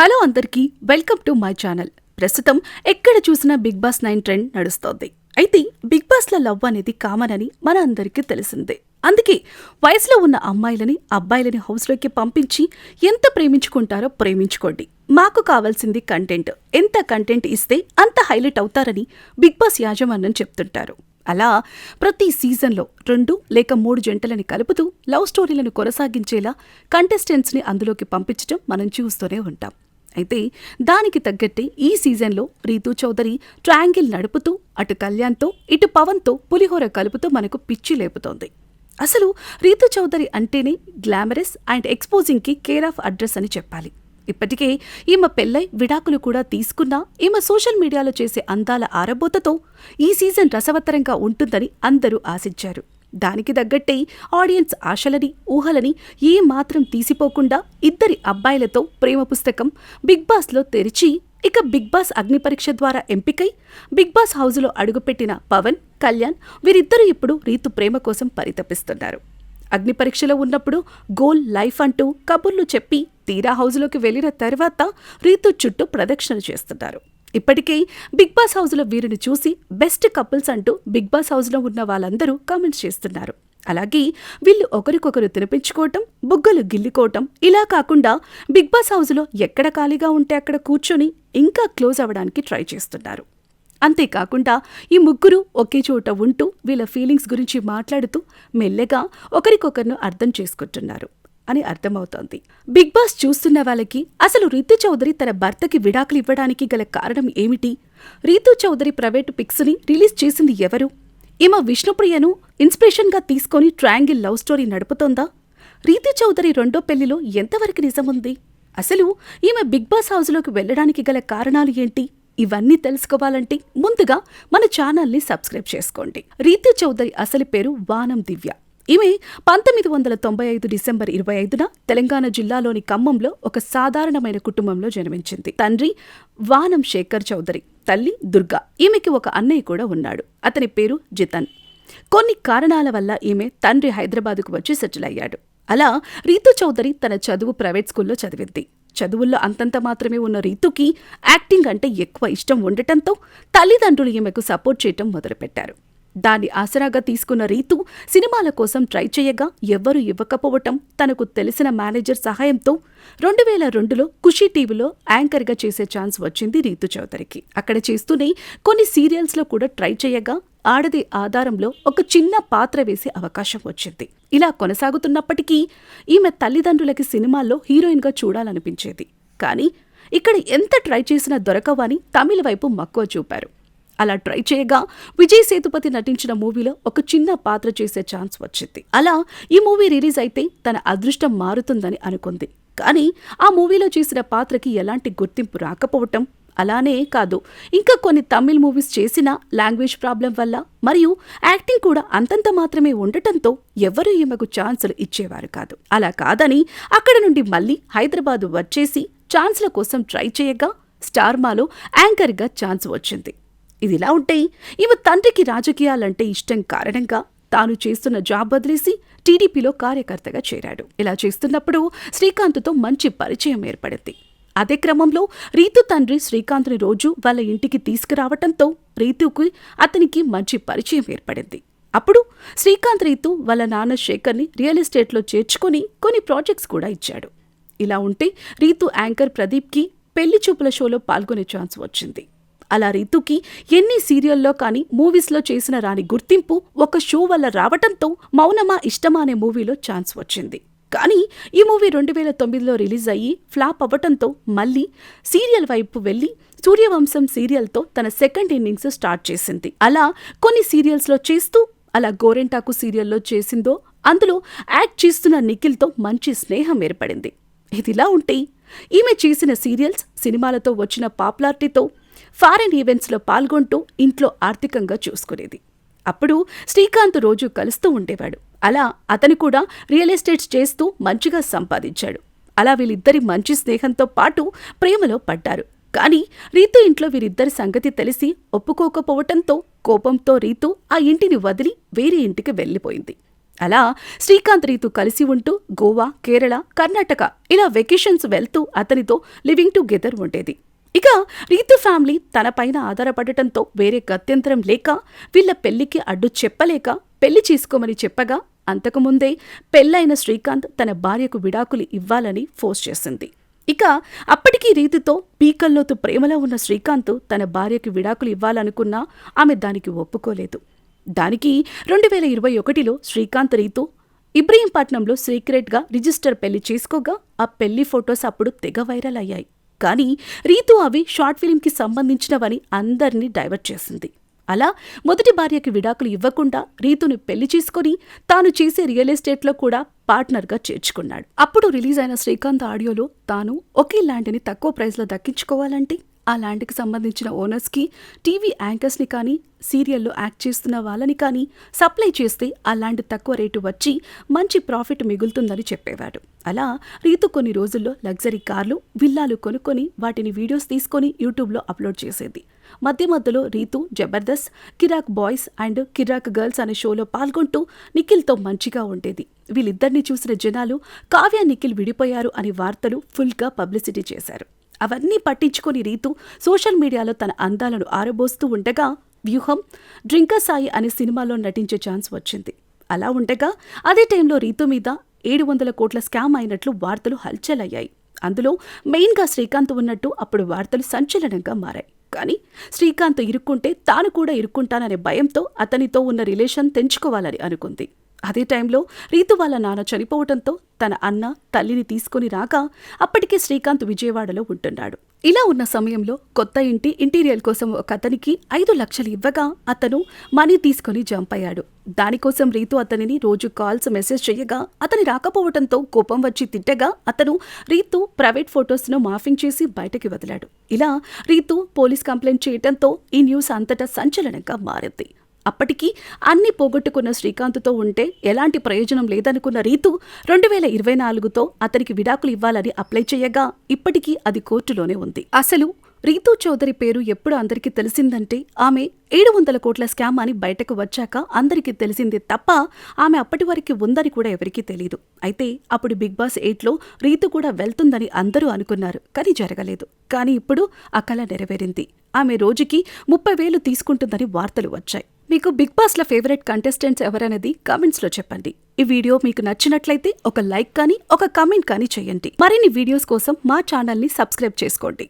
Hello అందరికీ welcome to my channel. ప్రస్తుతం ఎక్కడ చూసినా బిగ్ బాస్ నైన్ ట్రెండ్ నడుస్తోంది. అయితే బిగ్ బాస్లో లవ్ అనేది కామన్ అని మన అందరికీ తెలిసిందే. అందుకే వయసులో ఉన్న అమ్మాయిలని అబ్బాయిలని హౌస్లోకి పంపించి ఎంత ప్రేమించుకుంటారో ప్రేమించుకోండి. మాకు కావాల్సింది కంటెంట్ ఎంత కంటెంట్ ఇస్తే అంత హైలైట్ అవుతారని బిగ్ బాస్ యాజమాన్యం చెప్తుంటారు. అలా ప్రతి సీజన్లో రెండు లేక మూడు జంటలని కలుపుతూ లవ్ స్టోరీలను కొనసాగించేలా కంటెస్టెంట్స్ని అందులోకి పంపించడం మనం చూస్తూనే ఉంటాం. అయితే దానికి తగ్గట్టే ఈ సీజన్లో రీతూ చౌదరి ట్రయాంగిల్ నడుపుతూ అటు కళ్యాణ్తో ఇటు పవన్తో పులిహోర కలుపుతూ మనకు పిచ్చి లేపుతోంది. అసలు రీతు చౌదరి అంటేనే గ్లామరస్ అండ్ ఎక్స్పోజింగ్కి కేర్ ఆఫ్ అడ్రస్ అని చెప్పాలి. ఇప్పటికే ఈమె పెళ్ళై విడాకులు కూడా తీసుకున్నా ఈమె సోషల్ మీడియాలో చేసే అందాల ఆరబోతతో ఈ సీజన్ రసవత్తరంగా ఉంటుందని అందరూ ఆశించారు. దానికి తగ్గట్టే ఆడియన్స్ ఆశలని ఊహలని ఏ మాత్రం తీసిపోకుండా ఇద్దరి అబ్బాయిలతో ప్రేమ పుస్తకం బిగ్ బాస్లో తెరిచి ఇక బిగ్ బాస్ అగ్ని పరీక్ష ద్వారా ఎంపికై బిగ్ బాస్ హౌజ్లో అడుగుపెట్టిన పవన్ కళ్యాణ్ వీరిద్దరూ ఇప్పుడు రీతు ప్రేమ కోసం పరితపిస్తున్నారు. అగ్ని పరీక్షలో ఉన్నప్పుడు గోల్ లైఫ్ అంటూ కబుర్లు చెప్పి తీరా హౌస్లోకి వెళ్ళిన తర్వాత రీతు చుట్టూ ప్రదక్షిణ చేస్తున్నారు. ఇప్పటికే బిగ్ బాస్ హౌస్లో వీరిని చూసి బెస్ట్ కపుల్స్ అంటూ బిగ్ బాస్ హౌస్లో ఉన్న వాళ్ళందరూ కామెంట్స్ చేస్తున్నారు. అలాగే వీళ్ళు ఒకరికొకరు తినిపించుకోవటం బుగ్గలు గిల్లుకోవటం ఇలా కాకుండా బిగ్ బాస్ హౌస్లో ఎక్కడ ఖాళీగా ఉంటే అక్కడ కూర్చొని ఇంకా క్లోజ్ అవ్వడానికి ట్రై చేస్తున్నారు. అంతేకాకుండా ఈ ముగ్గురు ఒకే చోట ఉంటూ వీళ్ళ ఫీలింగ్స్ గురించి మాట్లాడుతూ మెల్లగా ఒకరికొకరిను అర్థం చేసుకుంటున్నారు. అని అర్థమవుతోంది. బిగ్ బాస్ చూస్తున్న వాళ్ళకి అసలు రీతు చౌదరి తన భర్తకి విడాకులు ఇవ్వడానికి గల కారణం ఏమిటి? రీతు చౌదరి ప్రైవేటు పిక్స్ని రిలీజ్ చేసింది ఎవరు? ఈమె విష్ణుప్రియను ఇన్స్పిరేషన్గా తీసుకొని ట్రయాంగిల్ లవ్ స్టోరీ నడుపుతోందా? రీతు చౌదరి రెండో పెళ్ళిలో ఎంతవరకు నిజముంది అసలు ఈమె బిగ్ బాస్ హౌస్లోకి వెళ్ళడానికి గల కారణాలు ఏంటి? ఇవన్నీ తెలుసుకోవాలంటే ముందుగా మన ఛానల్ని సబ్స్క్రైబ్ చేసుకోండి. రీతు చౌదరి అసలు పేరు వానం దివ్య. ఈమె పంతొమ్మిది వందల తొంభై ఐదు డిసెంబర్ ఇరవై ఐదున తెలంగాణ జిల్లాలోని ఖమ్మంలో ఒక సాధారణమైన కుటుంబంలో జన్మించింది. తండ్రి వానం శేఖర్ చౌదరి తల్లి దుర్గా. ఈమెకి ఒక అన్నయ్య కూడా ఉన్నాడు. అతని పేరు జితన్. కొన్ని కారణాల వల్ల ఈమె తండ్రి హైదరాబాదుకు వచ్చి సెటిల్ అయ్యాడు. అలా రీతు చౌదరి తన చదువు ప్రైవేట్ స్కూల్లో చదివింది. చదువుల్లో అంతంత మాత్రమే ఉన్న రీతుకి యాక్టింగ్ అంటే ఎక్కువ ఇష్టం ఉండటంతో తల్లిదండ్రులు ఈమెకు సపోర్ట్ చేయటం మొదలుపెట్టారు. దాన్ని ఆసరాగా తీసుకున్న రీతు సినిమాల కోసం ట్రై చేయగా ఎవ్వరూ ఇవ్వకపోవటం తనకు తెలిసిన మేనేజర్ సహాయంతో రెండు వేల రెండులో ఖుషీ టీవీలో యాంకర్గా చేసే ఛాన్స్ వచ్చింది రీతు చౌదరికి. అక్కడ చేస్తూనే కొన్ని సీరియల్స్లో కూడా ట్రై చేయగా ఆడది ఆధారంలో ఒక చిన్న పాత్ర వేసే అవకాశం వచ్చింది. ఇలా కొనసాగుతున్నప్పటికీ ఈమె తల్లిదండ్రులకి సినిమాల్లో హీరోయిన్గా చూడాలనిపించేది. కానీ ఇక్కడ ఎంత ట్రై చేసినా దొరకవని తమిళ వైపు మక్కువ చూపారు. అలా ట్రై చేయగా విజయ్ సేతుపతి నటించిన మూవీలో ఒక చిన్న పాత్ర చేసే ఛాన్స్ వచ్చింది. అలా ఈ మూవీ రిలీజ్ అయితే తన అదృష్టం మారుతుందని అనుకుంది. కానీ ఆ మూవీలో చేసిన పాత్రకి ఎలాంటి గుర్తింపు రాకపోవటం అలానే కాదు. ఇంకా కొన్ని తమిళ్ మూవీస్ చేసిన లాంగ్వేజ్ ప్రాబ్లం వల్ల మరియు యాక్టింగ్ కూడా అంతంత మాత్రమే ఉండటంతో ఎవరూ ఈమెకు ఛాన్సులు ఇచ్చేవారు కాదు. అలా కాదని అక్కడ నుండి మళ్ళీ హైదరాబాద్ వచ్చేసి ఛాన్స్ల కోసం ట్రై చేయగా స్టార్మాలో యాంకర్గా ఛాన్స్ వచ్చింది. ఇదిలా ఉంటే ఈమె తండ్రికి రాజకీయాలంటే ఇష్టం కారణంగా తాను చేస్తున్న జాబ్ వదిలేసి టీడీపీలో కార్యకర్తగా చేరాడు. ఇలా చేస్తున్నప్పుడు శ్రీకాంత్తో మంచి పరిచయం ఏర్పడింది. అదే క్రమంలో రీతు తండ్రి శ్రీకాంత్ని రోజు వాళ్ళ ఇంటికి తీసుకురావటంతో రీతుకి అతనికి మంచి పరిచయం ఏర్పడింది. అప్పుడు శ్రీకాంత్ రీతు వాళ్ళ నాన్న శేఖర్ని రియల్ ఎస్టేట్లో చేర్చుకొని కొన్ని ప్రాజెక్ట్స్ కూడా ఇచ్చాడు. ఇలా ఉంటే రీతు యాంకర్ ప్రదీప్కి పెళ్ళి చూపుల షోలో పాల్గొనే ఛాన్స్ వచ్చింది. అలా రీతుకి ఎన్ని సీరియల్లో కానీ మూవీస్లో చేసిన రాని గుర్తింపు ఒక షో వల్ల రావటంతో మౌనమా ఇష్టమా అనే మూవీలో ఛాన్స్ వచ్చింది. కానీ ఈ మూవీ రెండు వేల తొమ్మిదిలో రిలీజ్ అయ్యి ఫ్లాప్ అవ్వటంతో మళ్ళీ సీరియల్ వైపు వెళ్ళి సూర్యవంశం సీరియల్తో తన సెకండ్ ఇన్నింగ్స్ స్టార్ట్ చేసింది. అలా కొన్ని సీరియల్స్లో చేస్తూ అలా గోరెంటాకు సీరియల్లో చేసిందో అందులో యాక్ట్ చేస్తున్న నిఖిల్తో మంచి స్నేహం ఏర్పడింది. ఇదిలా ఉంటే ఈమె చేసిన సీరియల్స్ సినిమాలతో వచ్చిన పాపులారిటీతో ఫారెన్ ఈవెంట్స్లో పాల్గొంటూ ఇంట్లో ఆర్థికంగా చూసుకునేది. అప్పుడు శ్రీకాంత్ రోజు కలుస్తూ ఉండేవాడు. అలా అతను కూడా రియల్ ఎస్టేట్స్ చేస్తూ మంచిగా సంపాదించాడు. అలా వీళ్ళిద్దరి మంచి స్నేహంతో పాటు ప్రేమలో పడ్డారు. కానీ రీతు ఇంట్లో వీరిద్దరి సంగతి తెలిసి ఒప్పుకోకపోవటంతో కోపంతో రీతు ఆ ఇంటిని వదిలి వేరే ఇంటికి వెళ్ళిపోయింది. అలా శ్రీకాంత్ రీతు కలిసి ఉంటూ గోవా కేరళ కర్ణాటక ఇలా వెకేషన్స్ వెళ్తూ అతనితో లివింగ్ టుగెదర్ ఉండేది. ఇక రీతు ఫ్యామిలీ తనపైన ఆధారపడటంతో వేరే గత్యంతరం లేక వీళ్ళ పెళ్ళికి అడ్డు చెప్పలేక పెళ్ళి చేసుకోమని చెప్పగా అంతకుముందే పెళ్ళైన శ్రీకాంత్ తన భార్యకు విడాకులు ఇవ్వాలని ఫోర్స్ చేసింది. ఇక అప్పటికీ రీతితో పీకల్లోతు ప్రేమలో ఉన్న శ్రీకాంత్ తన భార్యకి విడాకులు ఇవ్వాలనుకున్నా ఆమె దానికి ఒప్పుకోలేదు. దానికి రెండు వేల ఇరవై ఒకటిలో శ్రీకాంత్ రీతు ఇబ్రహీంపట్నంలో సీక్రెట్గా రిజిస్టర్ పెళ్ళి చేసుకోగా ఆ పెళ్ళి ఫొటోస్ అప్పుడు తెగ వైరల్ అయ్యాయి. కానీ రీతు అవి షార్ట్ ఫిలింకి సంబంధించినవని అందరినీ డైవర్ట్ చేసింది. అలా మొదటి భార్యకి విడాకులు ఇవ్వకుండా రీతుని పెళ్ళి చేసుకుని తాను చేసే రియల్ ఎస్టేట్లో కూడా పార్ట్నర్గా చేర్చుకున్నాడు. అప్పుడు రిలీజ్ అయిన శ్రీకాంత్ ఆడియోలో తాను ఒకే ల్యాండ్ని తక్కువ ప్రైస్లో దక్కించుకోవాలంటే ఆ ల్యాండ్కి సంబంధించిన ఓనర్స్కి టీవీ యాంకర్స్ని కానీ సీరియల్లో యాక్ట్ చేస్తున్న వాళ్ళని కానీ సప్లై చేస్తే ఆ ల్యాండ్ తక్కువ రేటు వచ్చి మంచి ప్రాఫిట్ మిగులుతుందని చెప్పేవాడు. అలా రీతు కొన్ని రోజుల్లో లగ్జరీ కార్లు విల్లాలు కొనుక్కొని వాటిని వీడియోస్ తీసుకొని యూట్యూబ్లో అప్లోడ్ చేసేది. మధ్య మధ్యలో రీతు జబర్దస్త్ కిరాక్ బాయ్స్ అండ్ కిరాక్ గర్ల్స్ అనే షోలో పాల్గొంటూ నిఖిల్తో మంచిగా ఉండేది. వీళ్ళిద్దరిని చూసిన జనాలు కావ్య నిఖిల్ విడిపోయారు అనే వార్తలు ఫుల్గా పబ్లిసిటీ చేశారు. అవన్నీ పట్టించుకొని రీతు సోషల్ మీడియాలో తన అందాలను ఆరబోస్తూ ఉండగా వ్యూహం డ్రింకర్ సాయి అనే సినిమాలో నటించే ఛాన్స్ వచ్చింది. అలా ఉండగా అదే టైంలో రీతు మీద ఏడు వందల కోట్ల స్కామ్ అయినట్లు వార్తలు హల్చల్ అయ్యాయి అందులో మెయిన్గా శ్రీకాంత్ ఉన్నట్టు అప్పుడు వార్తలు సంచలనంగా మారాయి. కానీ శ్రీకాంత్ ఇరుక్కుంటే తాను కూడా ఇరుక్కుంటాననే భయంతో అతనితో ఉన్న రిలేషన్ తెంచుకోవాలని అనుకుంది. అదే టైంలో రీతు వాళ్ళ నాన్న చనిపోవడంతో తన అన్న తల్లిని తీసుకుని రాక అప్పటికే శ్రీకాంత్ విజయవాడలో ఉంటున్నాడు. ఇలా ఉన్న సమయంలో కొత్త ఇంటి ఇంటీరియర్ కోసం ఒక అతనికి ఐదు లక్షలు ఇవ్వగా అతను మనీ తీసుకుని జంప్ అయ్యాడు. దానికోసం రీతు అతనిని రోజు కాల్స్ మెసేజ్ చేయగా అతని రాకపోవడంతో కోపం వచ్చి తిట్టగా అతను రీతు ప్రైవేట్ ఫొటోస్ను మాఫింగ్ చేసి బయటకి వదిలాడు. ఇలా రీతు పోలీస్ కంప్లైంట్ చేయడంతో ఈ న్యూస్ అంతటా సంచలనంగా మారింది. అప్పటికీ అన్ని పోగొట్టుకున్న శ్రీకాంత్తో ఉంటే ఎలాంటి ప్రయోజనం లేదనుకున్న రీతు రెండు వేల ఇరవై నాలుగుతో అతనికి విడాకులు ఇవ్వాలని అప్లై చేయగా ఇప్పటికీ అది కోర్టులోనే ఉంది. అసలు రీతూ చౌదరి పేరు ఎప్పుడు అందరికీ తెలిసిందంటే ఆమె ఏడు వందల కోట్ల స్కామ్ అని బయటకు వచ్చాక అందరికీ తెలిసిందే తప్ప ఆమె అప్పటి వరకు ఉందని కూడా ఎవరికీ తెలియదు అయితే అప్పుడు బిగ్ బాస్ ఎయిట్లో రీతు కూడా వెళ్తుందని అందరూ అనుకున్నారు. కానీ జరగలేదు. కానీ ఇప్పుడు ఆ కళ నెరవేరింది. ఆమె రోజుకి ముప్పై వేలు తీసుకుంటుందని వార్తలు వచ్చాయి. మీకు బిగ్ బాస్ల ఫేవరెట్ కంటెస్టెంట్స్ ఎవరనేది కామెంట్స్లో చెప్పండి. ఈ వీడియో మీకు నచ్చినట్లయితే ఒక లైక్ కానీ ఒక కామెంట్ కానీ చేయండి. మరిన్ని వీడియోస్ కోసం మా ఛానల్ని సబ్స్క్రైబ్ చేసుకోండి.